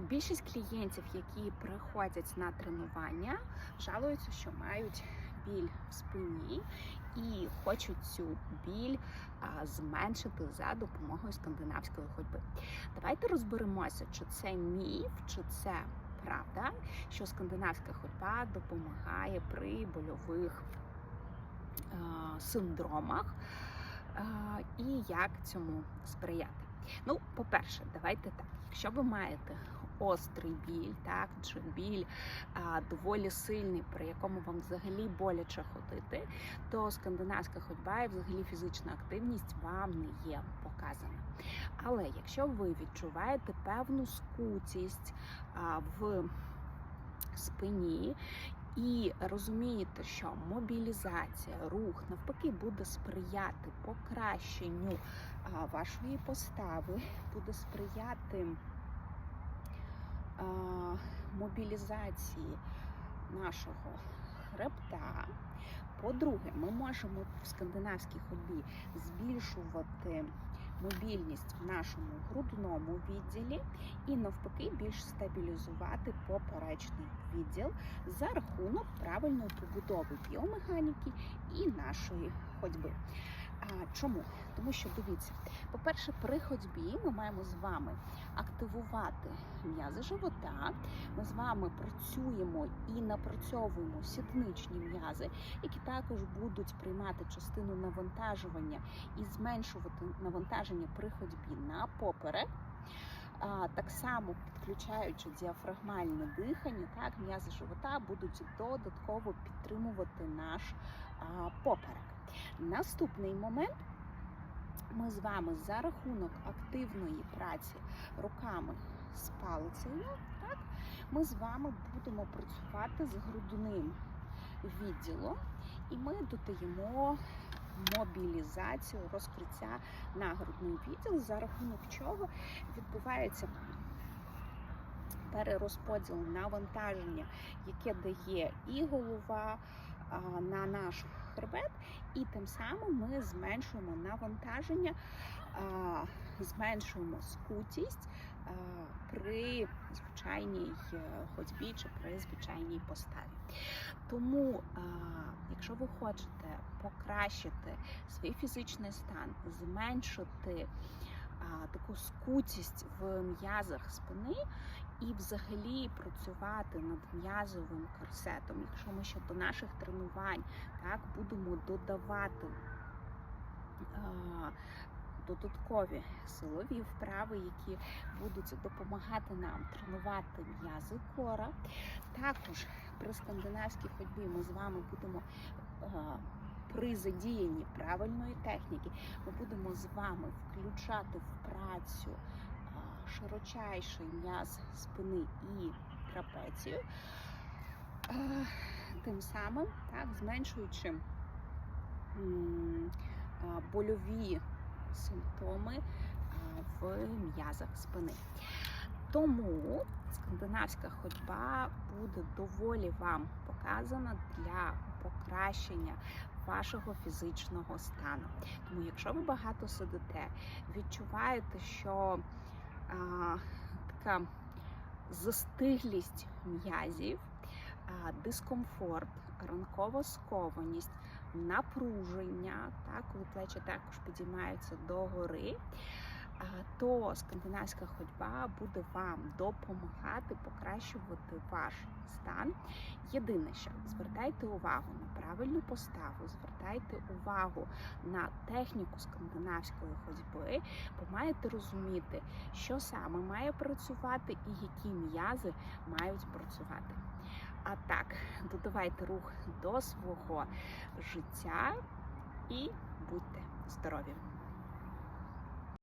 Більшість клієнтів, які приходять на тренування, жалуються, що мають біль в спині і хочуть цю біль зменшити за допомогою скандинавської ходьби. Давайте розберемося, чи це міф, чи це правда, що скандинавська ходьба допомагає при больових синдромах і як цьому сприяти. Ну, по-перше, давайте так. Якщо ви маєте острий біль, так чи біль а, доволі сильний, при якому вам взагалі боляче ходити, то скандинавська ходьба і взагалі фізична активність вам не є показана. Але якщо ви відчуваєте певну скутість а, в спині і розумієте, що мобілізація, рух навпаки буде сприяти покращенню вашої постави, буде сприяти мобілізації нашого хребта. По-друге, ми можемо в скандинавській ходьбі збільшувати мобільність в нашому грудному відділі і навпаки більш стабілізувати поперечний відділ за рахунок правильної побудови біомеханіки і нашої ходьби. Чому? Тому що дивіться, по-перше, при ходьбі ми маємо з вами активувати м'язи живота. Ми з вами працюємо і напрацьовуємо сідничні м'язи, які також будуть приймати частину навантажування і зменшувати навантаження при ходьбі на поперек. Так само підключаючи діафрагмальне дихання, так м'язи живота будуть додатково підтримувати наш поперек. Наступний момент. Ми з вами за рахунок активної праці руками з палицею, так, ми з вами будемо працювати з грудним відділом, і ми додаємо мобілізацію, розкриття на грудний відділ, за рахунок чого відбувається перерозподіл навантаження, яке дає і голова на наш хребет, і тим самим ми зменшуємо навантаження, зменшуємо скутість при звичайній е, ходьбі чи при звичайній поставі. Тому, якщо ви хочете покращити свій фізичний стан, зменшити таку скутість в м'язах спини і взагалі працювати над м'язовим корсетом. Якщо ми ще до наших тренувань так будемо додавати додаткові силові вправи, які будуть допомагати нам тренувати м'язи кора. Також при скандинавській ходьбі ми з вами будемо. При задіянні правильної техніки ми будемо з вами включати в працю широчайший м'яз спини і трапецію, тим самим так, зменшуючи больові симптоми в м'язах спини. Тому скандинавська ходьба буде доволі вам показана для покращення вашого фізичного стану. Тому, якщо ви багато сидите, відчуваєте, що а, така застиглість м'язів, а, дискомфорт, ранкова скованість, напруження, так, коли плечі також підіймаються догори, то скандинавська ходьба буде вам допомагати покращувати ваш стан. Єдине, що звертайте увагу на правильну поставу, звертайте увагу на техніку скандинавської ходьби, бо маєте розуміти, що саме має працювати і які м'язи мають працювати. А так, додавайте рух до свого життя і будьте здорові!